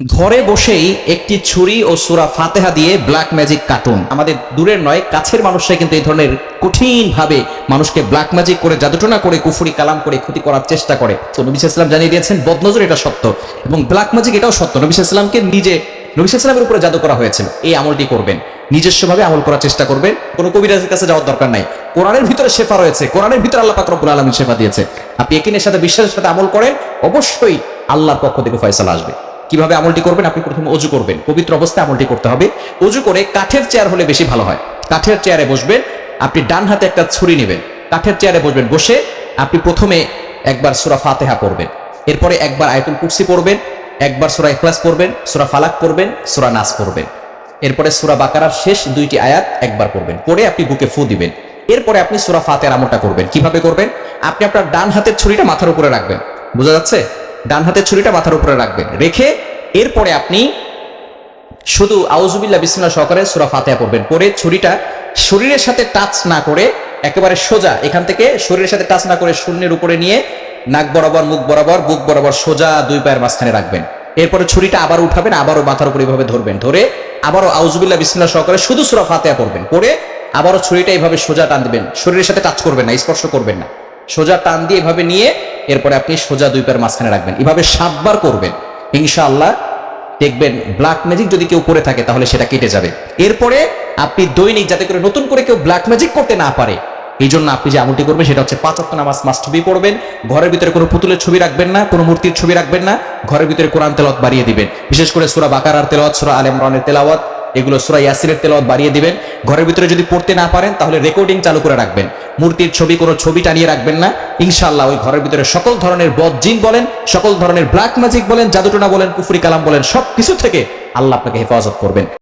ঘরে বসেই একটি ছুরি ও সুরা ফাতেহা দিয়ে ব্ল্যাক ম্যাজিক কার্টুন আমাদের দূরের নয়, কাছের মানুষরা কিন্তু এই ধরনের কঠিন ভাবে মানুষকে ব্ল্যাক ম্যাজিক করে, জাদুটনা করে, কুফুরি কালাম করে ক্ষতি করার চেষ্টা করে। তো নবী ইসলাম জানিয়ে দিয়েছেন, বদনজর এটা সত্য এবং ব্ল্যাক ম্যাজিক এটাও সত্য। নবী ইসলামকে নিজে, নবী ইসলামের উপরে জাদু করা হয়েছিল। এই আমলটি করবেন। নিজস্বভাবে আমল করার চেষ্টা করবেন। কোনো কবিরাজের কাছে যাওয়ার দরকার নাই। কোরআনের ভিতরে শেফা রয়েছে। কোরআনের ভিতরে আল্লাহ পাক রব্বুল আলামিন শেফা দিয়েছে। আপনি একিনের সাথে বিশ্বাসের সাথে আমল করেন, অবশ্যই আল্লাহর পক্ষ থেকে ফয়সালা আসবে। কীভাবে আমলটি করবেন, আপনি প্রথমে অজু করবেন। পবিত্র অবস্থায় আমলটি করতে হবে। অজু করে কাঠের চেয়ার হলে বেশি ভালো হয়। কাঠের চেয়ারে বসবেন, আপনি ডান হাতে একটা ছুরি নেবেন। কাঠের চেয়ারে বসবেন, বসে আপনি প্রথমে একবার সুরা ফাতেহা পড়বেন। এরপরে একবার আয়তুল কুর্সি পড়বেন, একবার সুরা ইখলাস পড়বেন, সুরা ফালাক পড়বেন, সুরা নাস পড়বেন। এরপরে সুরা বাকারার শেষ দুইটি আয়াত একবার পড়বেন। পড়ে আপনি বুকে ফু দিবেন। এরপরে আপনি সুরা ফাতের আমলটা করবেন। কীভাবে করবেন? আপনি আপনার ডান হাতের ছুরিটা মাথার উপরে রাখবেন। বোঝা যাচ্ছে? ডান হাতের ছুরিটা মাথার উপরে রাখবেন। রেখে এরপরে আপনি শুধু আউজুবিল্লাহ বিসমিল্লাহ সহকারে সুরা ফাতেহা পড়বেন। পরে ছুরিটা শরীরের সাথে টাচ না করে একেবারে সোজা এখান থেকে শরীরের সাথে টাচ না করে শূন্যের উপরে নিয়ে নাক বরাবর, মুখ বরাবর, বুক বরাবর সোজা দুই পায়ের মাঝখানে রাখবেন। এরপরে ছুরিটা আবার উঠাবেন, আবারও মাথার উপর এইভাবে ধরবেন। ধরে আবারও আউজুবিল্লাহ বিসমিল্লাহ সহকারে শুধু সুরা ফাতেহা পড়বেন। পরে আবারও ছুরিটা এইভাবে সোজা টান দিবেন। শরীরের সাথে টাচ করবেন না, স্পর্শ করবেন না। সোজা টান দিয়ে এভাবে নিয়ে এরপরে আপনি সোজা দুই পায়ের মাঝখানে রাখবেন। এভাবে সাতবার করবেন। ইনশাআল্লাহ দেখবেন ব্ল্যাক ম্যাজিক যদি কেউ করে থাকে তাহলে সেটা কেটে যাবে। এরপরে আপনি দৈনিক যাতে করে নতুন করে কেউ ব্ল্যাক ম্যাজিক করতে না পারে এই জন্য আপনি যে আমলটি করবেন সেটা হচ্ছে পাঁচ অক্ট নামাজ মাস্ট বি পড়বেন। ঘরের ভিতরে কোনো পুতুলের ছবি রাখবেন না, কোনো মূর্তির ছবি রাখবেন না। ঘরের ভিতরে কোরআন তেলাওয়াত বাড়িয়ে দিবেন। বিশেষ করে সুরা বাকারার তেলাওয়াত, সুরা আল ইমরানের তেলাওয়াত এগুলো সুরা ইয়াসিরের তেলাওয়াত বাড়িয়ে দিবেন। ঘরের ভিতরে যদি পড়তে না পারেন, তাহলে রেকর্ডিং চালু করে রাখবেন। মূর্তির ছবি, কোনো ছবি টানিয়ে রাখবেন না। ইনশাল্লাহ ওই ঘরের ভিতরে সকল ধরনের বদ জিন বলেন, সকল ধরনের ব্ল্যাক ম্যাজিক বলেন, জাদুটোনা বলেন, কুফরি কালাম বলেন সব কিছু থেকে আল্লাহ আপনাকে হেফাজত করবেন।